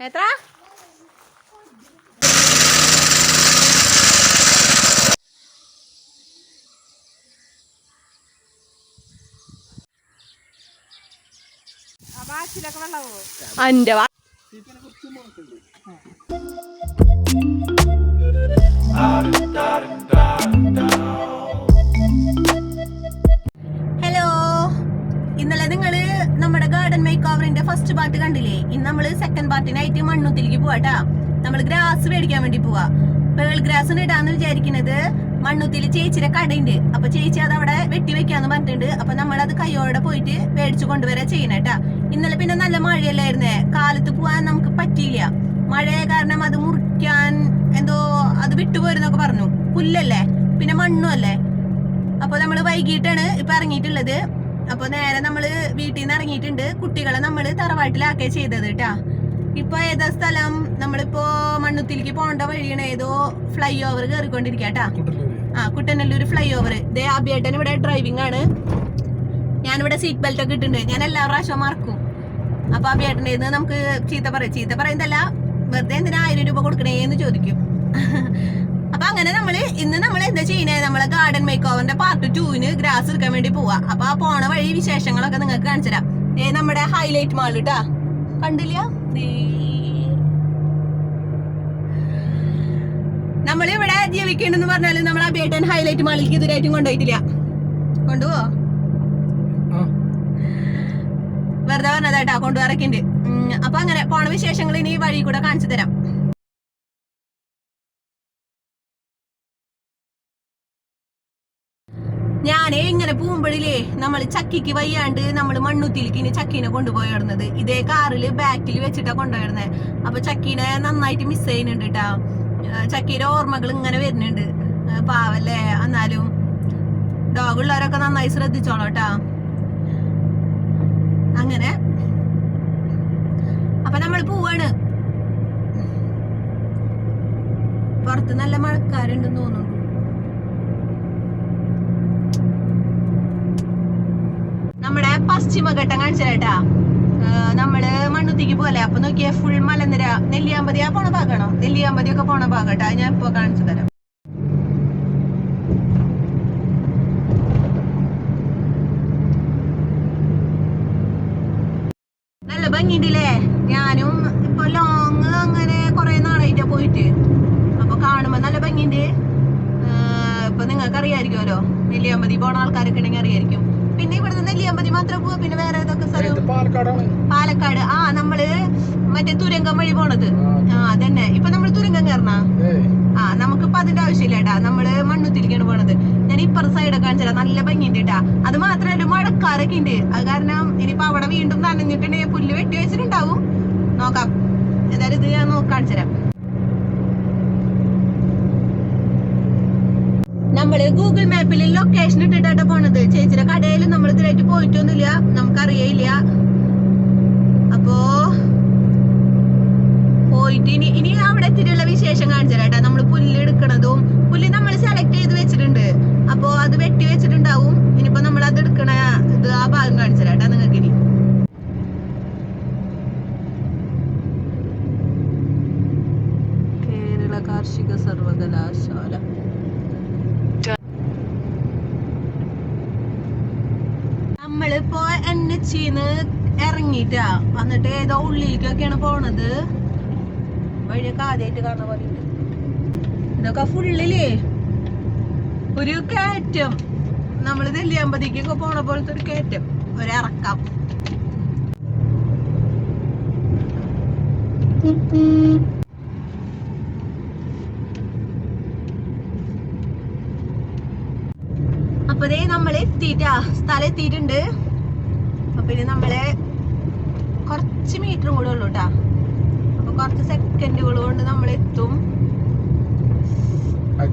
എത്ര? അന്റെ ഹലോ ഇന്നലെ നിങ്ങൾ നമ്മുടെ ഗാർഡൻ മേക്ക് ഫസ്റ്റ് പാർട്ട് കണ്ടില്ലേ? ഇന്ന് നമ്മൾ സെക്കൻഡ് പാർട്ടിനായിട്ട് മണ്ണുത്തിലേക്ക് പോവാട്ടാ. നമ്മൾ ഗ്രാസ് മേടിക്കാൻ വേണ്ടി പോവാ. പേൾ ഗ്രാസ് ഇടാന്ന് വിചാരിക്കുന്നത് മണ്ണുത്തിൽ ചേച്ചിയുടെ കടയുണ്ട്. അപ്പൊ ചേച്ചി അത് അവിടെ വെട്ടി വെക്കാന്ന് പറഞ്ഞിട്ടുണ്ട്. അപ്പൊ നമ്മൾ അത് കൈയോടെ പോയിട്ട് മേടിച്ചു കൊണ്ടുവരാ ചെയ്യണേട്ടാ. ഇന്നലെ പിന്നെ നല്ല മഴയല്ലായിരുന്നേ. കാലത്ത് പോവാൻ നമുക്ക് പറ്റിയില്ല. മഴ കാരണം അത് മുറിക്കാൻ എന്തോ അത് വിട്ടുപോയിരുന്നൊക്കെ പറഞ്ഞു. പുല്ലല്ലേ? പിന്നെ മണ്ണും അല്ലേ? അപ്പൊ നമ്മൾ വൈകിട്ടാണ് ഇപ്പൊ ഇറങ്ങിയിട്ടുള്ളത്. അപ്പൊ നേരെ നമ്മൾ വീട്ടിൽ നിന്ന് ഇറങ്ങിയിട്ടുണ്ട് കുട്ടികളെ നമ്മൾ തറവാട്ടിലാക്കേ ചെയ്തത് കേട്ടാ ഇപ്പൊ ഏതാ സ്ഥലം? നമ്മളിപ്പോ മണ്ണുത്തിലേക്ക് പോകേണ്ട വഴിയാണ്. ഏതോ ഫ്ലൈ ഓവർ കയറിക്കൊണ്ടിരിക്കട്ടാ ആ കുട്ടനല്ലൂർ ഫ്ലൈ ഓവർ ദേ അബിയേട്ടൻ ഇവിടെ ഡ്രൈവിംഗ് ആണ്. ഞാനിവിടെ സീറ്റ് ബെൽറ്റ് ഒക്കെ ഇട്ടിട്ടുണ്ട്. ഞാൻ എല്ലാ പ്രാവശ്യവും മറക്കും. അപ്പൊ അബിയേട്ടന്റെ നമുക്ക് ചീത്ത പറയും. ചീത്ത പറയുന്നതല്ല വെറുതെ എന്തിനാ ആയിരം രൂപ കൊടുക്കണേ എന്ന് ചോദിക്കും. അപ്പൊ അങ്ങനെ നമ്മൾ ഇന്ന് നമ്മൾ എന്താ ചെയ്യണേ? നമ്മളെ ഗാർഡൻ മേക്ക് ഓവറിന്റെ പാർട്ട് ടൂവിന് ഗ്രാസ് എടുക്കാൻ വേണ്ടി പോവാ. അപ്പൊ ആ പോണ വഴി വിശേഷങ്ങളൊക്കെ നിങ്ങൾക്ക് കാണിച്ചു തരാം. ഏ നമ്മുടെ ഹൈലൈറ്റ് മാൾ കേട്ടാ കണ്ടില്ല. നമ്മളിവിടെ ജീവിക്കേണ്ടെന്ന് പറഞ്ഞാൽ നമ്മൾ ആ ബേട്ടൻ ഹൈലൈറ്റ് മാളിലേക്ക് ഇതുവരെയായിട്ടും കൊണ്ടുപോയിട്ടില്ല. കൊണ്ടുപോവോ? വെറുതെ പറഞ്ഞതായിട്ടാ കൊണ്ടുപോകാറൊക്കെ ഉണ്ട്. അപ്പൊ അങ്ങനെ പോണ വിശേഷങ്ങൾ ഇനി വഴി കൂടെ കാണിച്ചു തരാം. ഞാനേ ഇങ്ങനെ പൂമ്പഴിലേ നമ്മൾ ചക്കിക്ക് വയ്യാണ്ട് നമ്മൾ മണ്ണുത്തിലേക്ക് ഇനി ചക്കീനെ കൊണ്ടുപോയിടുന്നത്. ഇതേ കാറിൽ ബാക്കിൽ വെച്ചിട്ടാ കൊണ്ടുപോയിരുന്നത് അപ്പൊ ചക്കീനെ നന്നായിട്ട് മിസ് ചെയ്യുന്നുണ്ട് കേട്ടാ ചക്കീന്റെ ഓർമ്മകൾ ഇങ്ങനെ വരുന്നുണ്ട്. പാവല്ലേ? എന്നാലും ഡോഗ് ഉള്ളവരൊക്കെ നന്നായി ശ്രദ്ധിച്ചോളൂ അങ്ങനെ. അപ്പൊ നമ്മൾ പോവാണ്. പുറത്ത് നല്ല മഴക്കാരുണ്ടെന്ന് തോന്നുന്നു നമ്മുടെ പശ്ചിമഘട്ടം കാണിച്ചേട്ടാ നമ്മൾ മണ്ണുത്തിക്ക് പോലെ അപ്പൊ നോക്കിയാ ഫുൾ മലനിര. നെല്ലിയാമ്പതി ആ പോണ ഭാഗമാണോ നെല്ലിയാമ്പതി ഒക്കെ പോണ ഭാഗട്ടാ. ഞാൻ ഇപ്പൊ കാണിച്ചു തരാം. നല്ല ഭംഗിയുണ്ടല്ലേ? ഞാനും ഇപ്പൊ ലോങ് അങ്ങനെ കൊറേ നാളായിട്ടാ പോയിട്ട്. അപ്പൊ കാണുമ്പോ നല്ല ഭംഗിയുണ്ട്. ഇപ്പൊ നിങ്ങൾക്ക് അറിയായിരിക്കുമല്ലോ നെല്ലിയാമ്പതി പോണ ആൾക്കാരൊക്കെ ഉണ്ടെങ്കിൽ അറിയായിരിക്കും. പിന്നെ ഇവിടുന്ന് നെല്ലിയാമ്പതി മാത്രം പോവാ. പിന്നെ വേറെ ഏതൊക്കെ സ്ഥലം? പാലക്കാട്. ആ നമ്മൾ മറ്റേ തുരങ്കം വഴി പോണത്. ആ അതന്നെ. ഇപ്പൊ നമ്മൾ തുരങ്കം കയറണ ആ നമുക്ക് ഇപ്പൊ അതിന്റെ ആവശ്യമില്ല ഏട്ടാ നമ്മൾ മണ്ണുത്തിരിക്കാണ് പോണത്. ഞാൻ ഇപ്പറ സൈഡ് കാണിച്ചാ നല്ല ഭംഗിയുണ്ട് കേട്ടാ അത് മാത്രല്ല മഴക്കാരൊക്കെ ഉണ്ട്. അത് കാരണം ഇനിയിപ്പൊ അവിടെ വീണ്ടും നനഞ്ഞിട്ടുണ്ടെങ്കിൽ പുല്ല് വെട്ടി വെച്ചിട്ടുണ്ടാവും നോക്കാം. എന്തായാലും ഇത് ഞാൻ നോക്കി കാണിച്ചുതരാം നമ്മൾ ഗൂഗിൾ ലൊക്കേഷൻ ഇട്ടിട്ടാ പോണത്. ചേച്ചിയുടെ കടയിൽ നമ്മൾ ഇതിലായിട്ട് പോയിട്ടൊന്നുമില്ല. നമുക്കറിയില്ല അപ്പോ പോയിട്ട് ഇനി ഇനി അവിടെ എത്തിയിട്ടുള്ള വിശേഷം കാണിച്ചാലേട്ടാ നമ്മൾ പുല്ല് എടുക്കണതും പുല്ല് നമ്മൾ സെലക്ട് ചെയ്ത് വെച്ചിട്ടുണ്ട്. അപ്പോ അത് വെട്ടി വെച്ചിട്ടുണ്ടാവും. ഇനിയിപ്പോ നമ്മൾ അത് എടുക്കണ ഇത് ആ ഭാഗം കാണിച്ചാലേട്ടാ നിങ്ങൾക്ക് ഇനി. കേരള കാർഷിക സർവകലാശാല നമ്മളിപ്പോ എൻ ഇറങ്ങിട്ട വന്നിട്ട് ഏതോ ഉള്ളിലേക്കൊക്കെയാണ് പോണത്. വഴിയൊക്കെ ആദ്യമായിട്ട് കാണാൻ പോലെ ഇതൊക്കെ ഫുള്ളിലേ ഒരു കയറ്റം. നമ്മൾ നെല്ലിയാമ്പതിക്കൊക്കെ പോണ പോലത്തെ ഒരു കയറ്റം. ഒരു അപ്പൊ ദേ നമ്മൾ എത്തിയിട്ടാ സ്ഥലം എത്തിയിട്ടുണ്ട്. അപ്പൊ നമ്മളെ കുറച്ച് മീറ്ററും കൂടെ ഉള്ളൂ കേട്ടാ അപ്പൊ കുറച്ച് സെക്കൻഡുകൾ കൊണ്ട് നമ്മൾ എത്തും.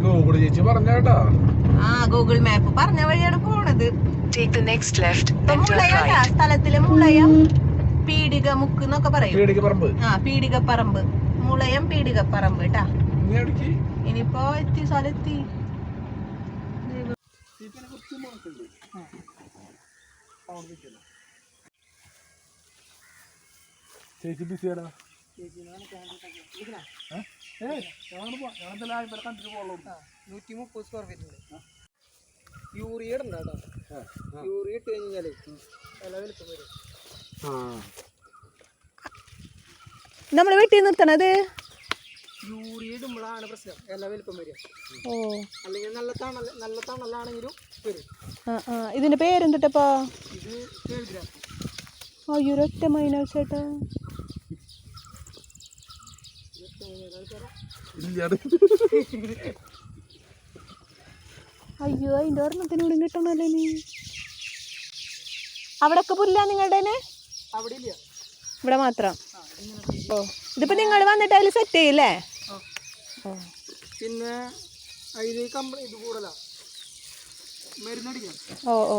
ഗൂഗിൾ ചേച്ചി പറഞ്ഞാട്ടാ ആ ഗൂഗിൾ മാപ്പ് പറഞ്ഞ വഴിയാണ് പോണത്. Take the next left right. സ്ഥലത്തിലെ മുളയം. പീടിക മുക്ക് എന്നൊക്കെ പറയും. പേടിക്ക് പറമ്പ് ആ പീടികപ്പറമ്പ്. മുളയം പീടികപ്പറമ്പ് കേട്ടാ ഇനിയിപ്പോ എത്തി സ്ഥലം എത്തി ചേച്ചി ബിസിയാടാ നൂറ്റി മുപ്പത് സ്ക്വയർ ഫീറ്റ് ഉണ്ട്. യൂറിയ ഇടണ്ട കേട്ടോ. യൂറിയ ഇട്ട് കഴിഞ്ഞാലേ വില വലുപ്പം വരും. നമ്മൾ വെട്ടി നിർത്തണത്? യൂറിയ ഇടുമ്പോഴാണ് പ്രശ്നം. ഇല വലിപ്പം വരിക ഓ. അല്ലെങ്കിൽ നല്ല തണൽ നല്ല തണലാണെങ്കിലും വരും. ഇതിന്റെ പേരെന്തിട്ടപ്പാ? ഇത് കേൾഗ്രാം അയ്യോ ഒറ്റ മൈനസ് ചേട്ടാ. അയ്യോ അതിന്റെ ഓർമ്മത്തിനോടും കിട്ടണല്ലേ നീ? അവിടൊക്കെ പുല്ല നിങ്ങളുടെ അവിടെ ഇല്ല ഇവിടെ മാത്രം? ഓ ഇതിപ്പോ നിങ്ങൾ വന്നിട്ട് അതിൽ സെറ്റ് ചെയ്യില്ലേ? ഓ. പിന്നെ ഓ ഓ.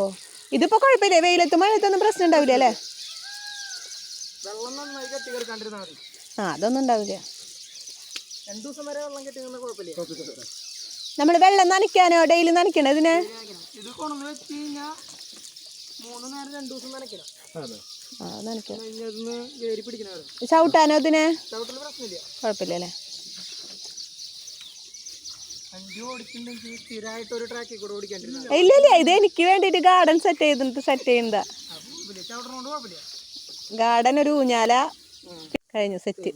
ഇതിപ്പോ കുഴപ്പമില്ല. വെയിലത്ത് മഴത്തൊന്നും പ്രശ്നം ഉണ്ടാവില്ല അല്ലേ? വെള്ളം നന്നായി കെട്ടി കിടക്കാണ്ടിരുന്നാൽ മതി. ആ അതൊന്നും ഉണ്ടാവില്ല. രണ്ടു ദിവസം വരെ വെള്ളം കെട്ടി നിന്നാൽ കുഴപ്പമില്ല. നമ്മൾ വെള്ളം നനയ്ക്കാനോ ഡെയിലി നനയ്ക്കണോ ഇതിന്? ഇത് കൊണ്ടുവന്ന് വെച്ച് കഴിഞ്ഞാൽ മൂന്ന് നേരം രണ്ടു ദിവസം നനയ്ക്കണം ചവിട്ടാനോ ഇതിന്? കുഴപ്പമില്ല അല്ലേ? ഇല്ല ഇല്ല ഇത് എനിക്ക് വേണ്ടിട്ട് ഗാർഡൻ സെറ്റ് ചെയ്തിട്ട് സെറ്റ് ചെയ്യുന്നതാ. ഗാർഡൻ ഒരു ഊഞ്ഞാല. കഴിഞ്ഞു സെറ്റ്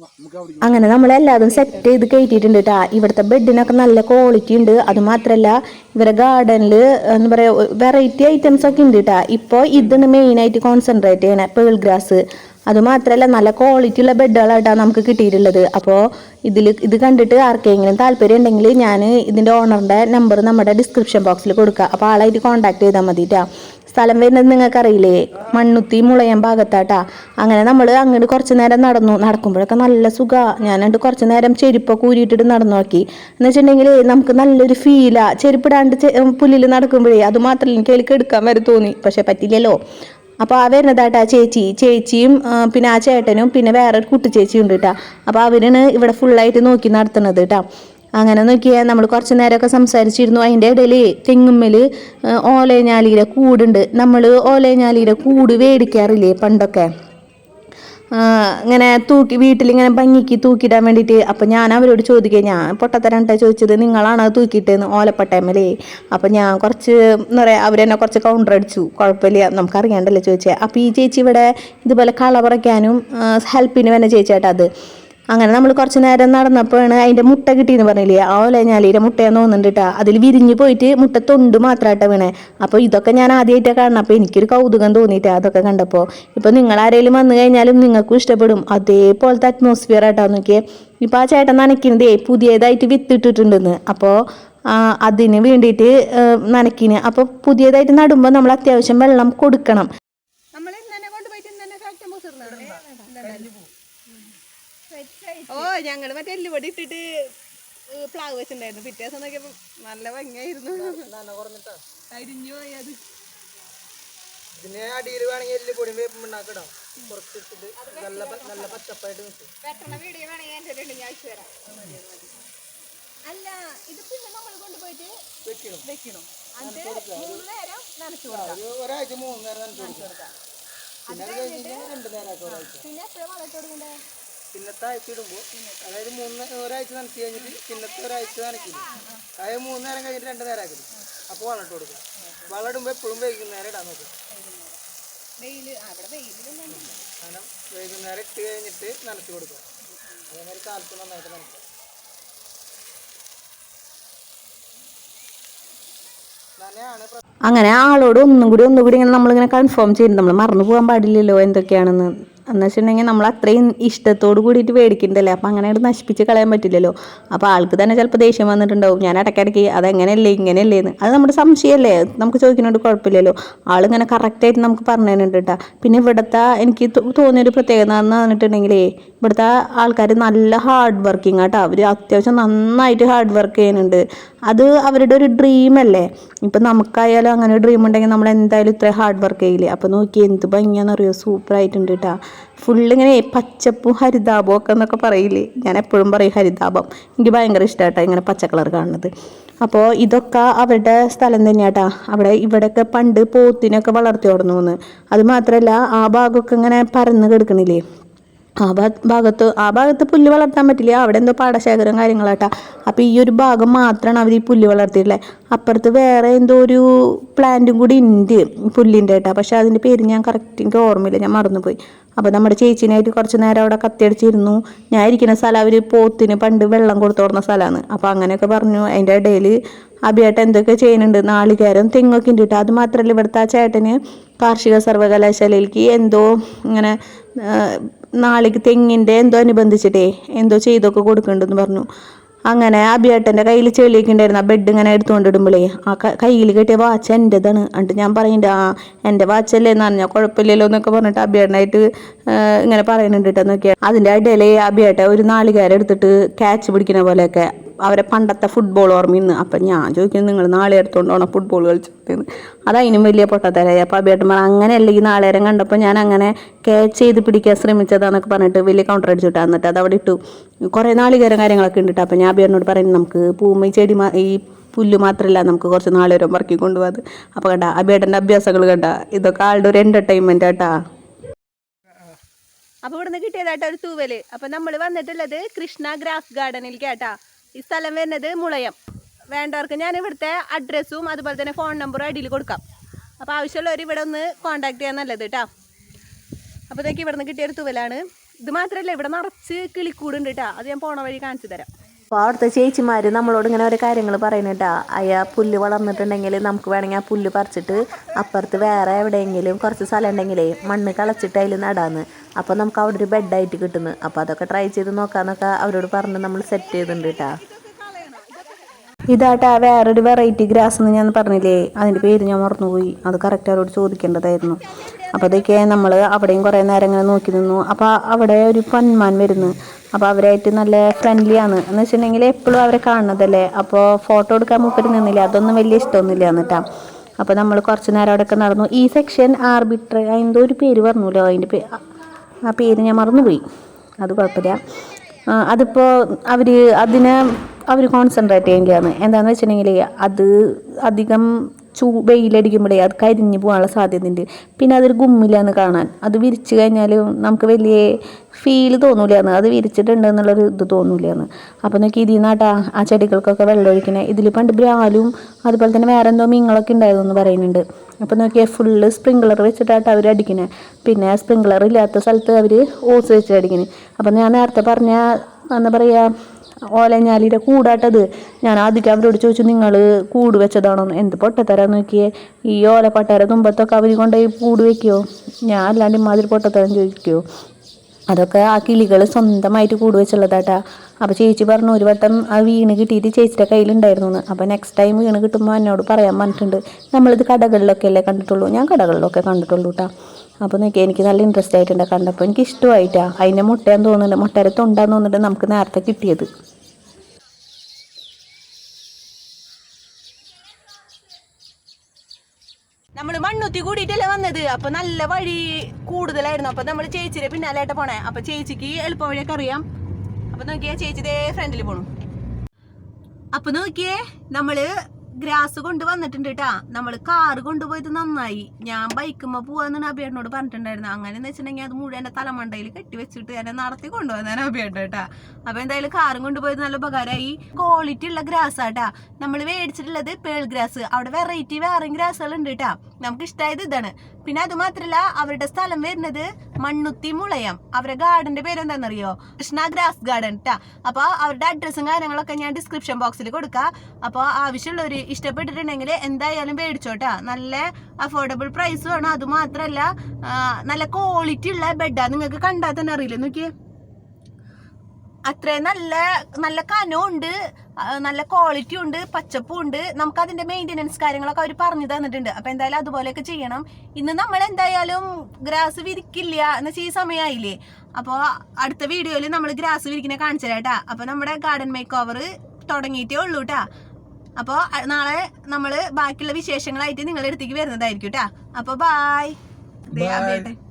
നമുക്ക് നമ്മൾ എല്ലാതും സെറ്റ് ചെയ്ത് കയറ്റിയിട്ടുണ്ട് കേട്ടോ ഇവിടുത്തെ ബെഡിനൊക്കെ നല്ല ക്വാളിറ്റി ഉണ്ട്. അത് മാത്രല്ല ഇവരെ ഗാർഡനിൽ എന്താ പറയുക വെറൈറ്റി ഐറ്റംസ് ഒക്കെ ഉണ്ട് കേട്ടോ ഇപ്പോൾ ഇതാണ് മെയിനായിട്ട് കോൺസെൻട്രേറ്റ് ചെയ്യണേ പേൾ ഗ്രാസ് അത് മാത്രമല്ല നല്ല ക്വാളിറ്റി ഉള്ള ബെഡുകളായിട്ടാണ് നമുക്ക് കിട്ടിയിട്ടുള്ളത്. അപ്പോൾ ഇതിൽ ഇത് കണ്ടിട്ട് ആർക്കെങ്കിലും താല്പര്യം ഉണ്ടെങ്കിൽ ഞാൻ ഇതിന്റെ ഓണറിന്റെ നമ്പർ നമ്മുടെ ഡിസ്ക്രിപ്ഷൻ ബോക്സിൽ കൊടുക്കുക അപ്പോൾ ആളായിട്ട് കോൺടാക്ട് ചെയ്താൽ മതി കേട്ടോ സ്ഥലം വരുന്നത് നിങ്ങൾക്കറിയില്ലേ? മണ്ണുത്തി മുളയം ഭാഗത്താട്ടാ. അങ്ങനെ നമ്മൾ അങ്ങോട്ട് കുറച്ച് നേരം നടന്നു. നടക്കുമ്പോഴൊക്കെ നല്ല സുഖ. ഞാനണ്ട് കുറച്ച് നേരം ചെരുപ്പൊക്കെ ഊരിയിട്ടിട്ട് നടന്നു നോക്കി. എന്ന് വെച്ചിട്ടുണ്ടെങ്കിൽ നമുക്ക് നല്ലൊരു ഫീലാണ് ചെരുപ്പിടാണ്ട് പുല്ലിൽ നടക്കുമ്പോഴേ അത് മാത്രമല്ല എനിക്ക് എടുക്കാൻ വരെ തോന്നി. പക്ഷെ പറ്റില്ലല്ലോ. അപ്പോൾ ആ വരുന്നതായിട്ട് ആ ചേച്ചി. ചേച്ചിയും പിന്നെ ആ ചേട്ടനും പിന്നെ വേറൊരു കുട്ടി ചേച്ചിയും ഉണ്ട് കേട്ടോ അപ്പോൾ അവരാണ് ഇവിടെ ഫുള്ളായിട്ട് നോക്കി നടത്തുന്നത് കേട്ടോ അങ്ങനെ നോക്കിയാൽ നമ്മൾ കുറച്ച് നേരമൊക്കെ സംസാരിച്ചിരുന്നു. അതിന്റെ ഇടയിൽ തെങ്ങുമ്മൽ ഓലഞ്ഞാലിയുടെ കൂടുണ്ട്. നമ്മൾ ഓലഞ്ഞാലിയുടെ കൂട് മേടിക്കാറില്ലേ പണ്ടൊക്കെ? ഇങ്ങനെ തൂക്കി വീട്ടിലിങ്ങനെ ഭംഗിക്ക് തൂക്കിയിടാൻ വേണ്ടിയിട്ട് അപ്പം ഞാൻ അവരോട് ചോദിക്കുക ഞാൻ പൊട്ടത്തരണ്ട ചോദിച്ചത്. നിങ്ങളാണ് അത് തൂക്കിയിട്ടെന്ന്? ഓലപ്പട്ടേമലേ അപ്പം ഞാൻ കുറച്ച് എന്താ പറയുക അവരെന്നെ കുറച്ച് കൗണ്ടർ അടിച്ചു. കുഴപ്പമില്ല നമുക്കറിയാണ്ടല്ലോ ചോദിച്ചത് അപ്പോൾ ഈ ചേച്ചി ഇവിടെ ഇതുപോലെ കള പറിക്കാനും ഹെൽപ്പിന് വന്ന ചേച്ചിയായിട്ടത് അത്. അങ്ങനെ നമ്മൾ കുറച്ച് നേരം നടന്നപ്പോഴാണ് അതിന്റെ മുട്ട കിട്ടിയെന്ന് പറഞ്ഞില്ലേ? ആ ഓലഞ്ഞാലിയുടെ മുട്ടയെന്ന് തോന്നുന്നുണ്ട് അതിൽ വിരിഞ്ഞ് പോയിട്ട് മുട്ട തൊണ്ട് മാത്രമായിട്ട് വീണേ. അപ്പോൾ ഇതൊക്കെ ഞാൻ ആദ്യമായിട്ടാണ് കാണണം അപ്പോൾ എനിക്കൊരു കൗതുകം തോന്നിയിട്ട് അതൊക്കെ കണ്ടപ്പോൾ ഇപ്പോൾ നിങ്ങൾ ആരെങ്കിലും വന്നു കഴിഞ്ഞാലും നിങ്ങൾക്കും ഇഷ്ടപ്പെടും. അതേപോലത്തെ അറ്റ്മോസ്ഫിയർ ആയിട്ടാ നോക്കിയേ. ഇപ്പോൾ ആ ചേട്ടൻ നനയ്ക്കുന്നതേ പുതിയതായിട്ട് വിത്തിട്ടിട്ടുണ്ടെന്ന്. അപ്പോൾ അതിന് വേണ്ടിയിട്ട് നനയ്ക്കിന് അപ്പോൾ പുതിയതായിട്ട് നടുമ്പോൾ നമ്മൾ അത്യാവശ്യം വെള്ളം കൊടുക്കണം നമ്മൾ ഇന്നെ കൊണ്ടുപോയിട്ട് ഇന്നെ ഓ ഞങ്ങൾ മറ്റേ എല്ലുപൊടി ഇട്ടിട്ട് പ്ലാവ് വെച്ചിട്ടുണ്ടായിരുന്നു. പിറ്റേ ദിവസം നോക്കിയപ്പോ നല്ല ഭംഗിയായിരുന്നു. അരിഞ്ഞു പോയത് ഇതിന് അടിയിൽ വേണമെങ്കിൽ വേപ്പം ഉണ്ടാക്കിടാം. കുറച്ചിട്ടിട്ട് നല്ല നല്ല പച്ചപ്പായിട്ട് നിൽക്കും വെട്ടണ വീഡിയോ വേണമെങ്കിൽ എന്റെ ഒരു ഞാൻ അയച്ചു തരാം. അല്ല ഇത് പിന്നെ നമ്മൾ കൊണ്ടുപോയിട്ട് വെക്കണം വെക്കണം അത് മൂന്ന് നേരം നനച്ചു കൊടുക്കാം. ഒരു ഒരാഴ്ച മൂന്ന് നേരം നനച്ച് കൊടുക്കാം. പിന്നെ എപ്പോഴും വളർത്തി കൊടുക്കണ്ടേ? പിന്നത്തെ ആഴ്ച ഇടുമ്പോൾ അതായത് മൂന്ന് ഒരാഴ്ച നനച്ച് കഴിഞ്ഞിട്ട് പിന്നത്തെ ഒരാഴ്ച നനയ്ക്കില്ല അതായത് മൂന്ന് നേരം കഴിഞ്ഞിട്ട് രണ്ട് നേരം ആക്കില്ല അപ്പോൾ വളം ഇട്ട് കൊടുക്കുക വളം ഇടുമ്പോൾ എപ്പോഴും വൈകുന്നേരം ഇടാൻ നോക്കുക കാരണം അങ്ങനെ വൈകുന്നേരം ഇട്ട് കഴിഞ്ഞിട്ട് നനച്ച് കൊടുക്കുക അതേമാതിരി കാലത്ത് നന്നായിട്ട് നനയ്ക്കുക അങ്ങനെ ആളോട് ഒന്നും കൂടി ഒന്നും കൂടി ഇങ്ങനെ നമ്മളിങ്ങനെ കൺഫേം ചെയ്യുന്നു നമ്മൾ മറന്നു പോകാൻ പാടില്ലല്ലോ എന്തൊക്കെയാണെന്ന്. എന്ന് വെച്ചിട്ടുണ്ടെങ്കിൽ നമ്മൾ അത്രയും ഇഷ്ടത്തോട് കൂടിയിട്ട് മേടിക്കണ്ടല്ലേ? അപ്പം അങ്ങനെ നശിപ്പിച്ച് കളയാൻ പറ്റില്ലല്ലോ. അപ്പോൾ ആൾക്ക് തന്നെ ചിലപ്പോൾ ദേഷ്യം വന്നിട്ടുണ്ടാവും. ഞാൻ ഇടയ്ക്കിടയ്ക്ക് അതെങ്ങനെയല്ലേ ഇങ്ങനെയല്ലേ എന്ന് അത് നമ്മുടെ സംശയമല്ലേ? നമുക്ക് ചോദിക്കുന്നതുകൊണ്ട് കുഴപ്പമില്ലല്ലോ. ആളിങ്ങനെ കറക്റ്റായിട്ട് നമുക്ക് പറഞ്ഞു തരുന്നുണ്ട് കേട്ടോ പിന്നെ ഇവിടുത്തെ എനിക്ക് തോന്നിയൊരു പ്രത്യേകത എന്ന് പറഞ്ഞിട്ടുണ്ടെങ്കിലേ ഇവിടുത്തെ ആൾക്കാർ നല്ല ഹാർഡ് വർക്കിംഗ് ആട്ടോ അവർ അത്യാവശ്യം നന്നായിട്ട് ഹാർഡ് വർക്ക് ചെയ്യുന്നുണ്ട്. അത് അവരുടെ ഒരു ഡ്രീമല്ലേ ഇപ്പം നമുക്കായാലും അങ്ങനെ ഡ്രീം ഉണ്ടെങ്കിൽ നമ്മൾ എന്തായാലും ഇത്ര ഹാർഡ് വർക്ക് ചെയ്യില്ലേ? അപ്പോൾ നോക്കി എന്ത് ഭംഗിയാണെന്നറിയോ സൂപ്പറായിട്ടുണ്ട് കേട്ടോ ഫുള്ളിങ്ങനെ പച്ചപ്പും ഹരിതാപവും ഒക്കെ എന്നൊക്കെ പറയില്ലേ? ഞാൻ എപ്പോഴും പറയും ഹരിതാപം എനിക്ക് ഭയങ്കര ഇഷ്ടമായിട്ടോ ഇങ്ങനെ പച്ച കളർ കാണുന്നത്. അപ്പോൾ ഇതൊക്കെ അവരുടെ സ്ഥലം തന്നെയാട്ടാ അവിടെ ഇവിടെയൊക്കെ പണ്ട് പോത്തിനൊക്കെ വളർത്തി തുടങ്ങുമെന്ന് അത് മാത്രമല്ല ആ ഭാഗമൊക്കെ ഇങ്ങനെ പരന്ന് കിടക്കണില്ലേ? ആ ഭാഗത്ത് ആ ഭാഗത്ത് പുല്ല് വളർത്താൻ പറ്റില്ല. അവിടെ എന്തോ പാടശേഖരം കാര്യങ്ങളാട്ടാ. അപ്പോൾ ഈ ഒരു ഭാഗം മാത്രമാണ് അവർ ഈ പുല്ല് വളർത്തിയിട്ടുള്ളത് അപ്പുറത്ത് വേറെ എന്തോ ഒരു പ്ലാന്റും കൂടി ഉണ്ട് പുല്ലിന്റെ ഏട്ടാ പക്ഷെ അതിന്റെ പേര് ഞാൻ കറക്റ്റ് എനിക്ക് ഓർമ്മയില്ല. ഞാൻ മറന്നുപോയി. അപ്പോൾ നമ്മുടെ ചേച്ചീനായിട്ട് കുറച്ച് നേരം അവിടെ കത്തിയടിച്ചിരുന്നു. ഞാൻ ഇരിക്കുന്ന സ്ഥലം അവർ പോത്തിന് പണ്ട് വെള്ളം കൊടുത്തു കൊടുന്ന സ്ഥലമാണ്. അപ്പോൾ അങ്ങനെയൊക്കെ പറഞ്ഞു. അതിന്റെ ഇടയിൽ അഭിയേട്ടൻ എന്തൊക്കെ ചെയ്യുന്നുണ്ട്? നാളികേരം തെങ്ങൊക്കെ ഉണ്ട് കേട്ടോ. അത് മാത്രമല്ല ഇവിടുത്തെ ആ ചേട്ടന് കാർഷിക സർവകലാശാലയിലേക്ക് എന്തോ ഇങ്ങനെ നാളിക്ക് തെങ്ങിന്റെ എന്തോ അനുബന്ധിച്ചിട്ടേ എന്തോ ചെയ്തൊക്കെ കൊടുക്കുന്നുണ്ടെന്ന് പറഞ്ഞു. അങ്ങനെ അഭിയേട്ടന്റെ കയ്യിൽ ചെളിയൊക്കെ ഉണ്ടായിരുന്നു ആ ബെഡ് ഇങ്ങനെ എടുത്തുകൊണ്ടിടുമ്പോഴേ ആ കയ്യിൽ കെട്ടിയ വാച്ച് എന്റെതാണ് എന്നിട്ട് ഞാൻ പറയുന്നുണ്ട് ആ എന്റെ വാച്ചല്ലേ എന്ന് പറഞ്ഞാൽ കുഴപ്പമില്ലല്ലോ എന്നൊക്കെ പറഞ്ഞിട്ട് അഭിയേട്ടനായിട്ട് ഇങ്ങനെ പറയുന്നുണ്ട് കേട്ടോ. നോക്കിയാൽ അതിന്റെ ഇടയിൽ അഭിയേട്ട ഒരു നാളികേരം എടുത്തിട്ട് ക്യാച്ച് പിടിക്കുന്ന പോലെയൊക്കെ അവരെ പണ്ടത്തെ ഫുട്ബോൾ ഓർമ്മയിന്ന്. അപ്പം ഞാൻ ചോദിക്കുന്നു നിങ്ങൾ നാളെ എടുത്തോണ്ടോണം ഫുട്ബോൾ കളിച്ചതെന്ന് അതതിനും വലിയ പൊട്ടത്തരായി. അപ്പോൾ അഭിയേട്ടൻ പറഞ്ഞു അങ്ങനെയല്ല ഈ നാളേരം കണ്ടപ്പോൾ ഞാൻ അങ്ങനെ ക്യാച്ച് ചെയ്ത് പിടിക്കാൻ ശ്രമിച്ചതാന്നൊക്കെ പറഞ്ഞിട്ട് വലിയ കൗണ്ടർ അടിച്ചിട്ടാ. എന്നിട്ട് അത് അവിടെ ഇട്ടു. കുറേ നാളികേരം കാര്യങ്ങളൊക്കെ ഉണ്ടിട്ട് അപ്പം ഞാൻ അഭിയേട്ടനോട് പറയുന്നത് നമുക്ക് പൂമി ചെടി ഈ പുല്ല് മാത്രമല്ല നമുക്ക് കുറച്ച് നാളേരം പറക്കി കൊണ്ടുപോകാത് അപ്പോൾ കണ്ട അബിയേട്ടന്റെ അഭ്യാസങ്ങൾ കണ്ട ഇതൊക്കെ ആളുടെ ഒരു എന്റർടൈൻമെന്റ് ആട്ടാ. അപ്പൊ ഇവിടുന്ന് കിട്ടിയതായിട്ട് ഒരു തൂവൽ. അപ്പൊ നമ്മൾ വന്നിട്ടുള്ളത് കൃഷ്ണ ഗ്രാസ് ഗാർഡനിൽ കേട്ടാ. ഈ സ്ഥലം വരുന്നത് മുളയം. വേണ്ടവർക്ക് ഞാൻ ഇവിടുത്തെ അഡ്രസ്സും അതുപോലെ തന്നെ ഫോൺ നമ്പറും അടിയിൽ കൊടുക്കാം. അപ്പോൾ ആവശ്യമുള്ളവർ ഇവിടെ ഒന്ന് കോൺടാക്ട് ചെയ്യാൻ നല്ലത് കേട്ടോ അപ്പോൾ ഇതൊക്കെ നിന്ന് കിട്ടിയൊരു തൂവലാണ്. ഇത് മാത്രമല്ല ഇവിടെ നിറച്ച് കിളിക്കൂടുണ്ട് കേട്ടോ അത് ഞാൻ പോണ വഴി കാണിച്ചു തരാം. അപ്പോൾ അവിടുത്തെ ചേച്ചിമാർ നമ്മളോട് ഇങ്ങനെ ഓരോ കാര്യങ്ങൾ പറയുന്നുണ്ടാ അയ്യ പുല്ല് വളർന്നിട്ടുണ്ടെങ്കിൽ നമുക്ക് വേണമെങ്കിൽ ആ പുല്ല് പറിച്ചിട്ട് അപ്പുറത്ത് വേറെ എവിടെയെങ്കിലും കുറച്ച് സ്ഥലം ഉണ്ടെങ്കിലേ മണ്ണ് കളച്ചിട്ട് അതിൽ നടാന്ന്. അപ്പോൾ നമുക്ക് അവിടെ ഒരു ബെഡായിട്ട് കിട്ടുന്നു. അപ്പോൾ അതൊക്കെ ട്രൈ ചെയ്ത് നോക്കാമെന്നൊക്കെ അവരോട് പറഞ്ഞ് നമ്മൾ സെറ്റ് ചെയ്തിട്ടുണ്ട് കേട്ടാ. ഇതാട്ടാ വേറൊരു വെറൈറ്റി ഗ്രാസ് എന്ന് ഞാൻ പറഞ്ഞില്ലേ? അതിന്റെ പേര് ഞാൻ മറന്നുപോയി. അത് കറക്റ്റ് അവരോട് ചോദിക്കേണ്ടതായിരുന്നു. അപ്പോൾ അതൊക്കെ നമ്മൾ അവിടെയും കുറേ നേരം ഇങ്ങനെ നോക്കി നിന്നു. അപ്പോൾ അവിടെ ഒരു പൊന്മാൻ വരുന്നു. അപ്പോൾ അവരായിട്ട് നല്ല ഫ്രണ്ട്ലി ആണ്. എന്ന് വെച്ചിട്ടുണ്ടെങ്കിൽ എപ്പോഴും അവരെ കാണുന്നതല്ലേ? അപ്പോൾ ഫോട്ടോ എടുക്കാൻ മുപ്പര് നിന്നില്ല. അതൊന്നും വലിയ ഇഷ്ടമൊന്നുമില്ല എന്നിട്ടാ. അപ്പോൾ നമ്മൾ കുറച്ച് നേരം അവിടെയൊക്കെ നടന്നു. ഈ സെക്ഷൻ ആർബിട്ര അതിന്റെ ഒരു പേര് പറഞ്ഞല്ലോ? അതിന്റെ ആ പേര് ഞാൻ മറന്നുപോയി. അത് കുഴപ്പമില്ല. അതിപ്പോൾ അവർ അതിനെ അവർ കോൺസെൻട്രേറ്റ് ചെയ്യേണ്ടതാണ് എന്താണെന്ന് വെച്ചിട്ടുണ്ടെങ്കിൽ അത് അധികം ചൂ വെയിലടിക്കുമ്പോഴേ അത് കരിഞ്ഞു പോകാനുള്ള സാധ്യതയുണ്ട്. പിന്നെ അതൊരു ഗുമ്മിലാണ് കാണാൻ. അത് വിരിച്ചു കഴിഞ്ഞാൽ നമുക്ക് വലിയ ഫീൽ തോന്നൂലെന്ന്. അത് വിരിച്ചിട്ടുണ്ട് എന്നുള്ളൊരു ഇത് തോന്നൂലെന്ന്. അപ്പോൾ നോക്കി ഇതിൽ നിന്നാട്ടാ ആ ചെടികൾക്കൊക്കെ വെള്ളം ഒഴിക്കണേ. ഇതിൽ പണ്ട് ബ്രാലും അതുപോലെ തന്നെ വേറെ എന്തോ മീങ്ങളൊക്കെ ഉണ്ടായതെന്ന് പറയുന്നുണ്ട്. അപ്പോൾ നോക്കിയാൽ ഫുള്ള് സ്പ്രിങ്ക്ലർ വെച്ചിട്ടാണ് അവർ അടിക്കണേ. പിന്നെ സ്പ്രിങ്ക്ലർ ഇല്ലാത്ത സ്ഥലത്ത് അവർ ഓസ് വെച്ചിട്ട് അടിക്കണേ. അപ്പം ഞാൻ നേരത്തെ പറഞ്ഞ എന്താ പറയുക ഓലഞ്ഞാലിയുടെ കൂടാട്ടത്. ഞാൻ ആദ്യം അവരോട് ചോദിച്ചു നിങ്ങൾ കൂട് വെച്ചതാണോ? എന്ത് പൊട്ടത്തരാന്ന് നോക്കിയേ. ഈ ഓലപ്പട്ടര തുമ്പത്തൊക്കെ അവർ കൊണ്ടുപോയി കൂട് വെക്കുമോ ഞാൻ അല്ലാണ്ട് ഇമാതിരി പൊട്ടത്തരം ചോദിക്കുമോ അതൊക്കെ ആ കിളികൾ സ്വന്തമായിട്ട് കൂട് വെച്ചുള്ളതാട്ടാ. അപ്പോൾ ചേച്ചി പറഞ്ഞു ഒരു വട്ടം ആ വീണ് കിട്ടിയിട്ട് ചേച്ചിയുടെ കയ്യിലുണ്ടായിരുന്നു എന്ന് അപ്പോൾ നെക്സ്റ്റ് ടൈം വീണ് കിട്ടുമ്പോൾ എന്നോട് പറയാൻ പറഞ്ഞിട്ടുണ്ട്. നമ്മളിത് കടകളിലൊക്കെ അല്ലേ കണ്ടിട്ടുള്ളൂ? ഞാൻ കടകളിലൊക്കെ കണ്ടിട്ടുള്ളൂ കേട്ടോ അപ്പോൾ നോക്കി എനിക്ക് നല്ല ഇൻട്രസ്റ്റ് ആയിട്ടുണ്ട് കണ്ടപ്പോൾ എനിക്ക് ഇഷ്ടമായിട്ടാണ് അതിന്റെ മുട്ടയെന്ന് തോന്നുന്നുണ്ട്. മുട്ടയുടെ തൊണ്ടാന്ന് തോന്നുന്നുണ്ട് നമുക്ക് നേരത്തെ കിട്ടിയത്. നമ്മൾ മണ്ണുത്തി കൂടിയിട്ടല്ലേ വന്നത്? അപ്പൊ നല്ല വഴി കൂടുതലായിരുന്നു. അപ്പൊ നമ്മൾ ചേച്ചിയുടെ പിന്നാലായിട്ട് പോണേ. അപ്പൊ ചേച്ചിക്ക് എളുപ്പ വഴിയൊക്കെ അറിയാം. അപ്പൊ നോക്കിയേ ചേച്ചി ദേ ഫ്രണ്ടിൽ പോണു. അപ്പൊ നോക്കിയേ നമ്മൾ ഗ്രാസ് കൊണ്ട് വന്നിട്ടുണ്ട് കേട്ടാ നമ്മൾ കാറ് കൊണ്ടുപോയത് നന്നായി. ഞാൻ ബൈക്കുമ്പോ പോവാന്ന് അഭിയേട്ടനോട് പറഞ്ഞിട്ടുണ്ടായിരുന്നു. അങ്ങനെ വെച്ചിട്ടുണ്ടെങ്കിൽ അത് മുഴുവൻ എന്റെ തലമണ്ടയിൽ കെട്ടി വെച്ചിട്ട് എന്നെ നടത്തി കൊണ്ടുപോകാൻ അഭിയേട്ടൻ കേട്ടാ അപ്പൊ എന്തായാലും കാറും കൊണ്ടുപോയത് നല്ല ഉപകാരമായി ക്വാളിറ്റി ഉള്ള ഗ്രാസ് ആട്ടാ നമ്മൾ മേടിച്ചിട്ടുള്ളത് പേൾ ഗ്രാസ്. അവിടെ വെറൈറ്റി വേറെ ഗ്രാസുകൾ ഉണ്ട് കേട്ടാ നമുക്ക് ഇഷ്ടമായത് ഇതാണ്. പിന്നെ അത് മാത്രല്ല അവരുടെ സ്ഥലം വരുന്നത് മണ്ണുത്തി മുളയം. അവരുടെ ഗാർഡന്റെ പേര് എന്താണെന്നറിയോ കൃഷ്ണ ഗ്രാസ് ഗാർഡൻ ട്ടാ. അപ്പൊ അവരുടെ അഡ്രസ്സും കാര്യങ്ങളൊക്കെ ഞാൻ ഡിസ്ക്രിപ്ഷൻ ബോക്സിൽ കൊടുക്കാം. അപ്പോൾ ആവശ്യമുള്ളവർ ഇഷ്ടപ്പെട്ടിട്ടുണ്ടെങ്കിൽ എന്തായാലും മേടിച്ചോട്ടാ. നല്ല അഫോർഡബിൾ പ്രൈസും ആണ്. അത് മാത്രല്ല നല്ല ക്വാളിറ്റി ഉള്ള ബെഡാ നിങ്ങൾക്ക് കണ്ടാൽ തന്നെ അറിയില്ല? നോക്കിയേ. അത്രയും നല്ല നല്ല കനമുണ്ട് നല്ല ക്വാളിറ്റി ഉണ്ട് പച്ചപ്പും ഉണ്ട്. നമുക്ക് അതിന്റെ മെയിന്റെനൻസ് കാര്യങ്ങളൊക്കെ അവർ പറഞ്ഞു തന്നിട്ടുണ്ട്. അപ്പൊ എന്തായാലും അതുപോലെയൊക്കെ ചെയ്യണം. ഇന്ന് നമ്മൾ എന്തായാലും ഗ്രാസ് വിരിക്കില്ല എന്ന് വെച്ചാൽ ഈ സമയമായില്ലേ അപ്പോൾ അടുത്ത വീഡിയോയിൽ നമ്മൾ ഗ്രാസ് വിരിക്കുന്ന കാണിച്ചു അപ്പൊ നമ്മുടെ ഗാർഡൻ മേക്ക് ഓവർ തുടങ്ങിയിട്ടേ ഉള്ളൂ കേട്ടാ. അപ്പോൾ നാളെ നമ്മൾ ബാക്കിയുള്ള വിശേഷങ്ങളായിട്ട് നിങ്ങളുടെ അടുത്തേക്ക് വരുന്നതായിരിക്കും കേട്ടാ. അപ്പോൾ ബായ് Bye.